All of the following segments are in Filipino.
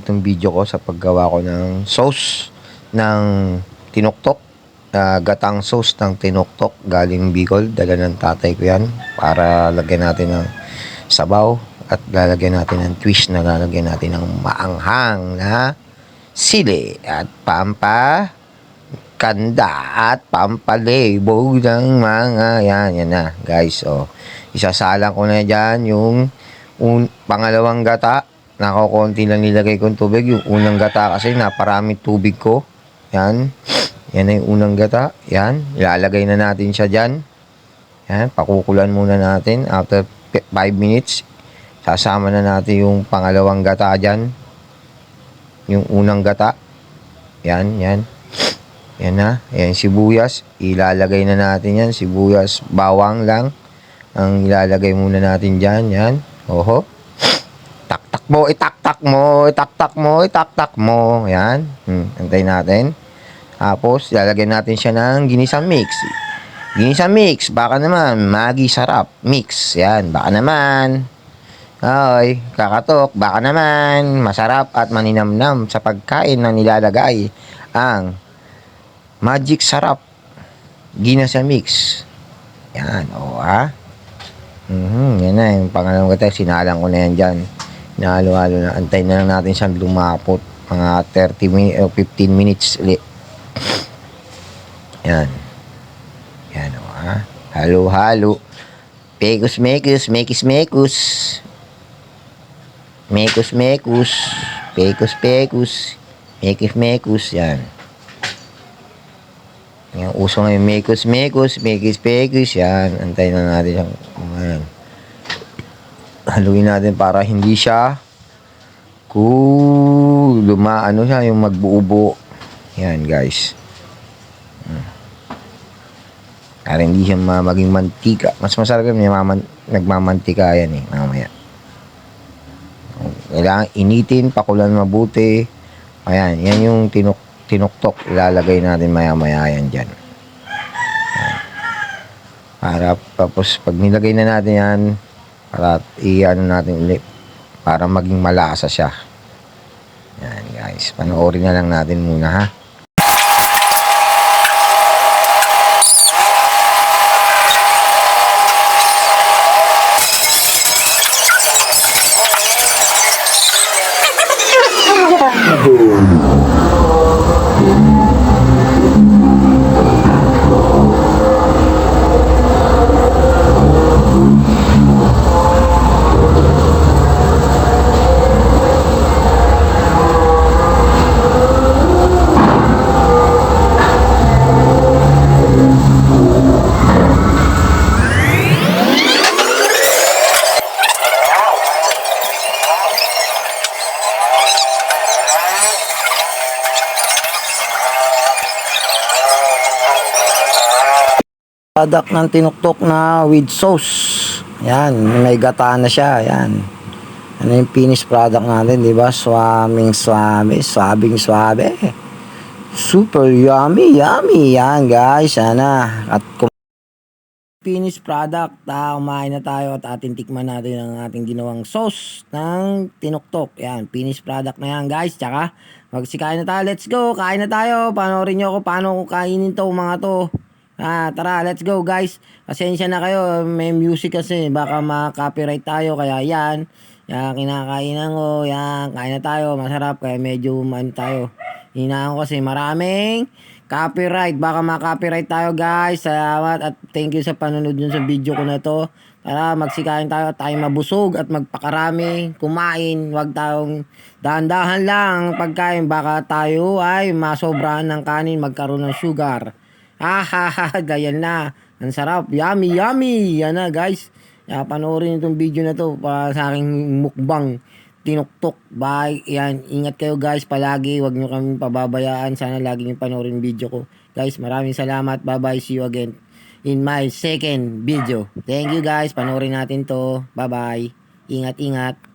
itong video ko sa paggawa ko ng sauce ng tinuktok. ah, gatang sauce ng tinuktok galing Bicol. Dala ng tatay ko yan para lagyan natin ng sabaw at lalagyan natin ng twist na lalagyan natin ng maanghang na sili at pampa kanda at pampalabog ng mga yan, yan na guys oh isasalang ko na dyan yung un, pangalawang gata nako konti lang nilagay kong tubig yung unang gata kasi naparaming tubig ko yan yan yung unang gata yan ilalagay na natin siya dyan yan pakukulan muna natin after 5 minutes sasama na natin yung pangalawang gata dyan yung unang gata yan yan yan na. Yan, sibuyas. Ilalagay na natin yan. Sibuyas, bawang lang. Ang ilalagay muna natin dyan. Yan. Oho. Mo, itaktak mo, itaktak mo, itaktak mo. Yan. Hmm, antay natin. Tapos, ilalagay natin siya ng ginisang mix. Ginisang mix. Baka naman, magi sarap. Mix. Yan. Baka naman. Ay, kakatok. Baka naman, masarap at maninamnam sa pagkain na nilalagay ang Magic Sarap. Gina sa mix. Yan, o ha. Mhm, yan na, yung pangalawang kata, sinalang ko na yan dyan. Nahalo-halo na. Antay na lang natin siyang lumapot. Mga 30 minutes, o 15 minutes ulit. Yan. Yan, o ha. Halo-halo. Pekus, mekus, mekis, mekus. Mekus, mekus. Pekus, pekus. Mekis, mekus. Yan. Yung uso ngayon, mekos, mekos, mekis, pekis, yan. Antayin na natin yung, ayan. Haluin natin para hindi siya cool, luma, ano siya, yung magbuubo. Yan, guys. Hmm. Para hindi siya ma- maging mantika. Mas masarap yung maman, nagmamantika yan eh, mamaya. Kailangan initin, pakulan mabuti. Ayan, yan yung tinuk tinuktok. Ilalagay natin maya-maya yan dyan. Para, tapos pag nilagay na natin yan, para i-ano natin ulit, para maging malasa siya. Yan guys, panoorin na lang natin muna ha. Product ng tinuktok na with sauce. Yan, may gata na siya. Yan. Ano yung finished product natin, di ba? Swaming swami, swabing swabe. Super yummy, yummy. Yan, guys. Sana. At finished product, ta, kumain na tayo at atin tikman natin ang ating ginawang sauce ng tinuktok. Yan, finished product na yan, guys. Tsaka, magsikain na tayo. Let's go. Kain na tayo. Panoorin nyo ako paano ko kainin to, mga to. Ah, tara, let's go guys. Pasensya na kayo, may music kasi baka ma-copyright tayo kaya yan. Yan, kinakainan ko, yan, kain na tayo, masarap kaya medyo man tayo. Hinaan ko kasi maraming copyright, baka ma-copyright tayo guys. Salamat at thank you sa panonood nyo sa video ko na to. Tara, magsikain tayo tayo mabusog at magpakarami, kumain, wag tayong dahan-dahan lang pagkain, baka tayo ay masobrahan ng kanin, magkaroon ng sugar. Ah, ha, ganyan na. Ang sarap. Yummy, yummy. Yan na, guys. Yeah, panoorin itong video na to para sa aking mukbang. Tinuktok. Bye. Yan. Ingat kayo, guys. Palagi. Huwag nyo kami pababayaan. Sana lagi nyo panoorin video ko. Guys, maraming salamat. Bye-bye. See you again in my second video. Thank you, guys. Panoorin natin to. Bye-bye. Ingat-ingat.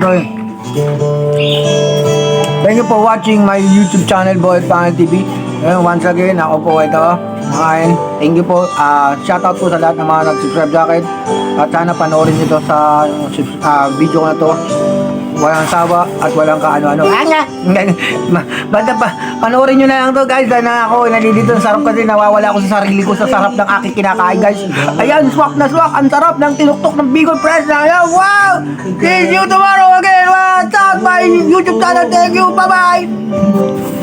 Okay. Thank you for watching my YouTube channel, Boy Pangal TV. Ngayon, once again, ako po ito. Ngayon, thank you po. Ah, shoutout po sa lahat ng mga nag-subscribe sa akin. At sana panoorin nyo to sa ah, video ko na to. Walang sawa at walang kaano-ano. Nga! Ma- Basta pa, panoorin nyo na lang to guys. Dahil na ako, nalilito ang sarap kasi nawawala ako sa sarili ko sa sarap ng aking kinakain guys. Ayan, swak na swak. Ang sarap ng tinuktok ng Bicol Press na. Ayan, wow! See you tomorrow again. What's up, my YouTube channel? Thank you. Bye-bye!